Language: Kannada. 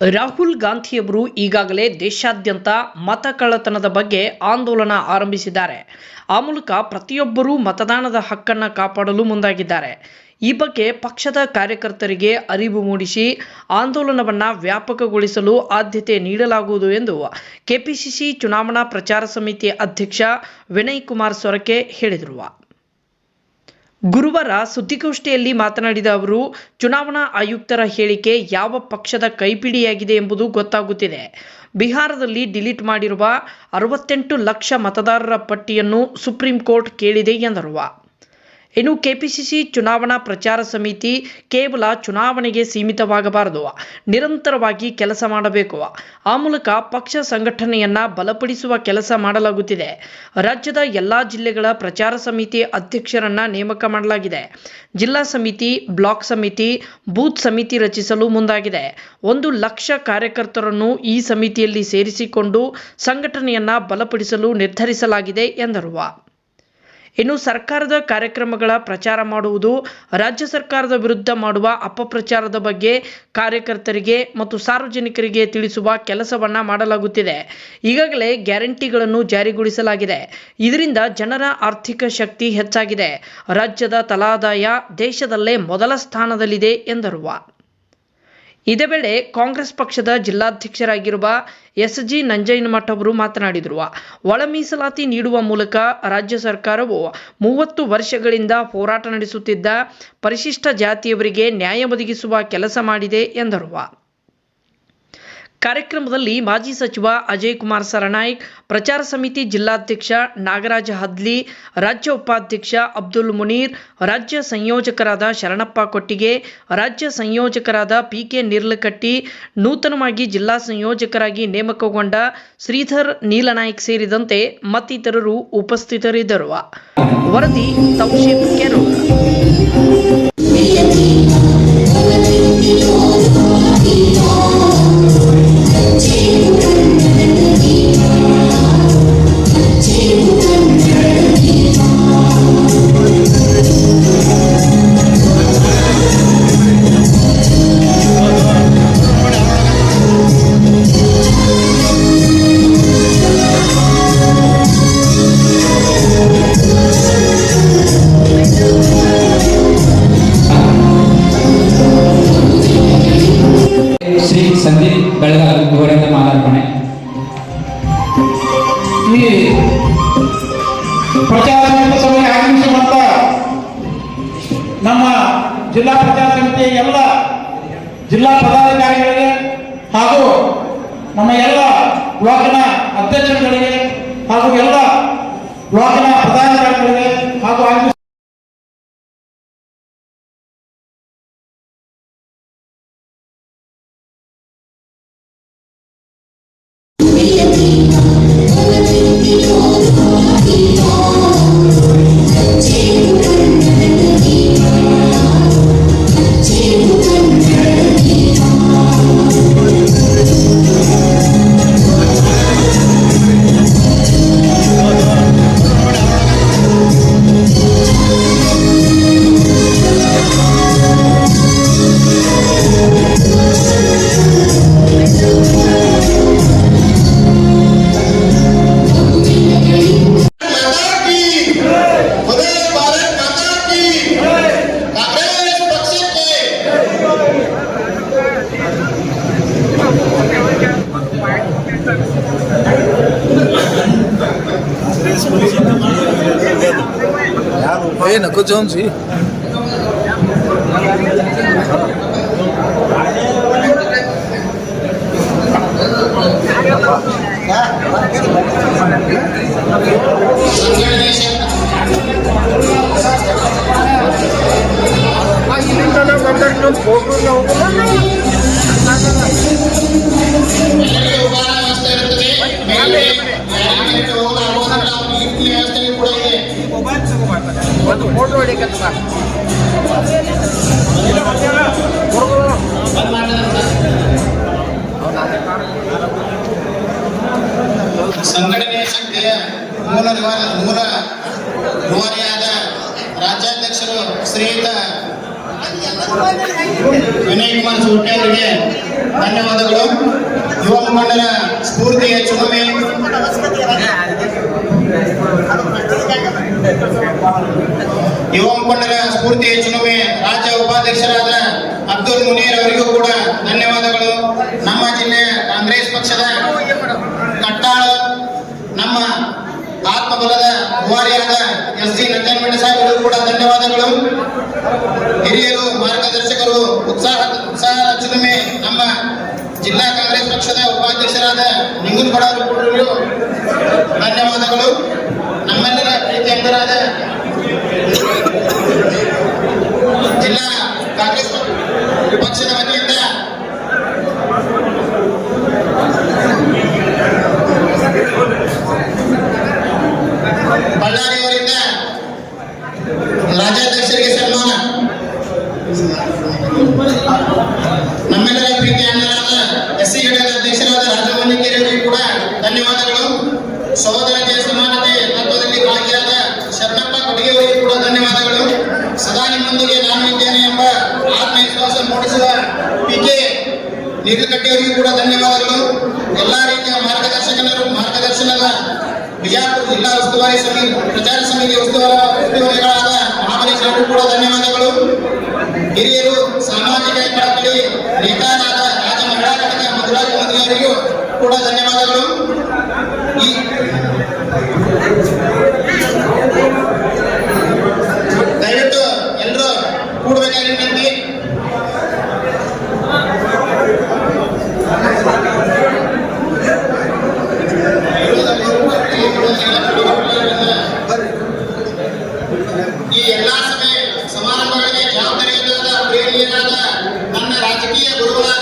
ರಾಹುಲ್ ಗಾಂಧಿಯವರು ಈಗಾಗಲೇ ದೇಶಾದ್ಯಂತ ಮತ ಕಳ್ಳತನದ ಬಗ್ಗೆ ಆಂದೋಲನ ಆರಂಭಿಸಿದ್ದಾರೆ. ಆ ಮೂಲಕ ಪ್ರತಿಯೊಬ್ಬರೂ ಮತದಾನದ ಹಕ್ಕನ್ನು ಕಾಪಾಡಲು ಮುಂದಾಗಿದ್ದಾರೆ. ಈ ಬಗ್ಗೆ ಪಕ್ಷದ ಕಾರ್ಯಕರ್ತರಿಗೆ ಅರಿವು ಮೂಡಿಸಿ ಆಂದೋಲನವನ್ನು ವ್ಯಾಪಕಗೊಳಿಸಲು ಆದ್ಯತೆ ನೀಡಲಾಗುವುದು ಎಂದು ಕೆಪಿಸಿಸಿ ಚುನಾವಣಾ ಪ್ರಚಾರ ಸಮಿತಿ ಅಧ್ಯಕ್ಷ ವಿನಯ್ ಕುಮಾರ್ ಸೊರಕೆ ಹೇಳಿದರು. ಗುರುವಾರ ಸುದ್ದಿಗೋಷ್ಠಿಯಲ್ಲಿ ಮಾತನಾಡಿದ ಅವರು, ಚುನಾವಣಾ ಆಯುಕ್ತರ ಹೇಳಿಕೆ ಯಾವ ಪಕ್ಷದ ಕೈಪಿಡಿಯಾಗಿದೆ ಎಂಬುದು ಗೊತ್ತಾಗುತ್ತಿದೆ. ಬಿಹಾರದಲ್ಲಿ ಡಿಲೀಟ್ ಮಾಡಿರುವ ಅರವತ್ತೆಂಟು ಲಕ್ಷ ಮತದಾರರ ಪಟ್ಟಿಯನ್ನು ಸುಪ್ರೀಂ ಕೋರ್ಟ್ ಕೇಳಿದೆ ಎಂದರು. ಇನ್ನು ಕೆಪಿಸಿಸಿ ಚುನಾವಣಾ ಪ್ರಚಾರ ಸಮಿತಿ ಕೇವಲ ಚುನಾವಣೆಗೆ ಸೀಮಿತವಾಗಬಾರದು. ನಿರಂತರವಾಗಿ ಕೆಲಸ ಮಾಡಬೇಕು ಆ ಮೂಲಕ ಪಕ್ಷ ಸಂಘಟನೆಯನ್ನ ಬಲಪಡಿಸುವ ಕೆಲಸ ಮಾಡಲಾಗುತ್ತಿದೆ. ರಾಜ್ಯದ ಎಲ್ಲಾ ಜಿಲ್ಲೆಗಳ ಪ್ರಚಾರ ಸಮಿತಿ ಅಧ್ಯಕ್ಷರನ್ನ ನೇಮಕ ಮಾಡಲಾಗಿದೆ. ಜಿಲ್ಲಾ ಸಮಿತಿ, ಬ್ಲಾಕ್ ಸಮಿತಿ, ಬೂತ್ ಸಮಿತಿ ರಚಿಸಲು ಮುಂದಾಗಿದೆ. ಒಂದು ಲಕ್ಷ ಕಾರ್ಯಕರ್ತರನ್ನು ಈ ಸಮಿತಿಯಲ್ಲಿ ಸೇರಿಸಿಕೊಂಡು ಸಂಘಟನೆಯನ್ನ ಬಲಪಡಿಸಲು ನಿರ್ಧರಿಸಲಾಗಿದೆ ಎಂದರು. ಇನ್ನು ಸರ್ಕಾರದ ಕಾರ್ಯಕ್ರಮಗಳ ಪ್ರಚಾರ ಮಾಡುವುದು ರಾಜ್ಯ ಸರ್ಕಾರದ ವಿರುದ್ಧ ಮಾಡುವ ಅಪಪ್ರಚಾರದ ಬಗ್ಗೆ ಕಾರ್ಯಕರ್ತರಿಗೆ ಮತ್ತು ಸಾರ್ವಜನಿಕರಿಗೆ ತಿಳಿಸುವ ಕೆಲಸವನ್ನ ಮಾಡಲಾಗುತ್ತಿದೆ. ಈಗಾಗಲೇ ಗ್ಯಾರಂಟಿಗಳನ್ನು ಜಾರಿಗೊಳಿಸಲಾಗಿದೆ. ಇದರಿಂದ ಜನರ ಆರ್ಥಿಕ ಶಕ್ತಿ ಹೆಚ್ಚಾಗಿದೆ. ರಾಜ್ಯದ ತಲಾದಾಯ ದೇಶದಲ್ಲೇ ಮೊದಲ ಸ್ಥಾನದಲ್ಲಿದೆ ಎಂದರು. ಇದೇ ವೇಳೆ ಕಾಂಗ್ರೆಸ್ ಪಕ್ಷದ ಜಿಲ್ಲಾಧ್ಯಕ್ಷರಾಗಿರುವ ಎಸ್ ಜಿ ನಂಜಯ್ಯನಮಠ ಅವರು ಮಾತನಾಡಿದರು. ಒಳ ಮೀಸಲಾತಿ ನೀಡುವ ಮೂಲಕ ರಾಜ್ಯ ಸರ್ಕಾರವು ಮೂವತ್ತು ವರ್ಷಗಳಿಂದ ಹೋರಾಟ ನಡೆಸುತ್ತಿದ್ದ ಪರಿಶಿಷ್ಟ ಜಾತಿಯವರಿಗೆ ನ್ಯಾಯ ಒದಗಿಸುವ ಕೆಲಸ ಮಾಡಿದೆ ಎಂದರು. ಕಾರ್ಯಕ್ರಮದಲ್ಲಿ ಮಾಜಿ ಸಚಿವ ಅಜಯ್ ಕುಮಾರ್ ಸರನಾಯ್ಕ್, ಪ್ರಚಾರ ಸಮಿತಿ ಜಿಲ್ಲಾಧ್ಯಕ್ಷ ನಾಗರಾಜ ಹದ್ಲಿ, ರಾಜ್ಯ ಉಪಾಧ್ಯಕ್ಷ ಅಬ್ದುಲ್ ಮುನೀರ್, ರಾಜ್ಯ ಸಂಯೋಜಕರಾದ ಶರಣಪ್ಪ ಕೊಟ್ಟಿಗೆ, ರಾಜ್ಯ ಸಂಯೋಜಕರಾದ ಪಿ ಕೆ ನಿರ್ಲಕಟ್ಟಿ, ನೂತನವಾಗಿ ಜಿಲ್ಲಾ ಸಂಯೋಜಕರಾಗಿ ನೇಮಕಗೊಂಡ ಶ್ರೀಧರ್ ನೀಲನಾಯ್ಕ್ ಸೇರಿದಂತೆ ಮತ್ತಿತರರು ಉಪಸ್ಥಿತರಿದ್ದರು. ವರದಿ ಬೆಳಗಾವಿ ಇವರಿಂದ ಮಾಲಾರ್ಪಣೆ ಈ ಪ್ರಚಾರ ಸಭೆಗೆ ಆಗಮಿಸುವಂತ ನಮ್ಮ ಜಿಲ್ಲಾ ಪ್ರಚಾರ ಸಮಿತಿಯ ಎಲ್ಲ ಜಿಲ್ಲಾ ಪದಾಧಿಕಾರಿಗಳಿಗೆ ಹಾಗೂ ನಮ್ಮ ಎಲ್ಲ ಬ್ಲಾಕ್ನ ಅಧ್ಯಕ್ಷರುಗಳಿಗೆ ಹಾಗೂ ಎಲ್ಲ ಬ್ಲಾಕ್ನ ಪದಾಧಿಕಾರಿಗಳಿಗೆ ಹಾಗೂ Senhor. એ નકો જોમ જી ವಿನಯ್ ಕುಮಾರ್ ಸೂರ್ಕೆ ಅವರಿಗೆ ಧನ್ಯವಾದಗಳು. ಯುವ ಮುಖಂಡರ ಸ್ಫೂರ್ತಿಯ ಚುನಾವಣೆ ಯುವ ಮುಖಂಡರ ಸ್ಫೂರ್ತಿಯ ಚುನಾವಣೆ ರಾಜ್ಯ ಉಪಾಧ್ಯಕ್ಷರಾದ ಅಬ್ದುಲ್ ಮುನೀರ್ ಅವರಿಗೂ ಕೂಡ ಧನ್ಯವಾದಗಳು. ನಮ್ಮ ಜಿಲ್ಲೆಯ ಕಾಂಗ್ರೆಸ್ ಪಕ್ಷದ ಕಟ್ಟಾಳ, ನಮ್ಮ ಆತ್ಮಬಲದ ಹುವಾರಿಯಾದ ಎಸ್ ಸಿ ನಂಜನಮಂಡ ಸಾಹೇಬರು ಕೂಡ ಧನ್ಯವಾದಗಳು. ಹಿರಿಯರು, ಮಾರ್ಗದರ್ಶಕರು, ಉತ್ಸಾಹ ಉತ್ಸಾಹ ರಚನೆ ನಮ್ಮ ಜಿಲ್ಲಾ ಕಾಂಗ್ರೆಸ್ ಪಕ್ಷದ ಉಪಾಧ್ಯಕ್ಷರಾದ ನಿಂಗುನಗೌಡ ಧನ್ಯವಾದಗಳು. ನಮ್ಮೆಲ್ಲರ ಪ್ರೀತಿ ಜಿಲ್ಲಾ ಕಾಂಗ್ರೆಸ್ ಪಕ್ಷದ ವತಿಯಿಂದ ಬಳ್ಳಾರಿಯವರಿಂದ ರಾಜ್ಯಾಧ್ಯಕ್ಷರಿಗೆ ಸನ್ಮಾನ ನಮ್ಮೆಲ್ಲರ ಪ್ರೀತಿ ಅಣ್ಣರಾದ ಎಸ್ ಸಿ ಘಟಕದ ಅಧ್ಯಕ್ಷರಾದ ರಾಜಮಣಿಕೇರಿಯವರಿಗೆ ಕೂಡ ಧನ್ಯವಾದಗಳು. ಸಹೋದರ ಸಮಾನತೆ ತತ್ವದಲ್ಲಿ ಭಾಗಿಯಾದ ಶರಣಪ್ಪ ಕೊಡುಗೆಯವರಿಗೆ ಕೂಡ ಧನ್ಯವಾದಗಳು. ಸದಾ ನಿಮ್ಮೊಂದಿಗೆ ನಾನು ಇದ್ದೇನೆ ಎಂಬ ಆತ್ಮವಿಶ್ವಾಸ ಮೂಡಿಸಿದ ಪಿ ಕೆ ನೀಲಕಟ್ಟಿಯವರಿಗೂ ಕೂಡ ಧನ್ಯವಾದಗಳು. ಎಲ್ಲ ರೀತಿಯ ಮಾರ್ಗದರ್ಶಕರು ಮಾರ್ಗದರ್ಶನದ ಬಿಜಾಪುರ ಜಿಲ್ಲಾ ಉಸ್ತುವಾರಿ ಸಮಿತಿ, ಪ್ರಚಾರ ಸಮಿತಿ ಉಸ್ತುವಾರ ಉಸ್ತುವಾರಿಗಳಾದ ಮಹಾಬಲೇಶ್ ಅವರಿಗೂ ಕೂಡ ಧನ್ಯವಾದಗಳು. ಹಿರಿಯರು ನೇತಾರಾದ ರಾಜ ಮಹಿಳಾ ಘಟಕ ಮಧುರಾಜ್ ಕೂಡ ಧನ್ಯವಾದಗಳು. por uma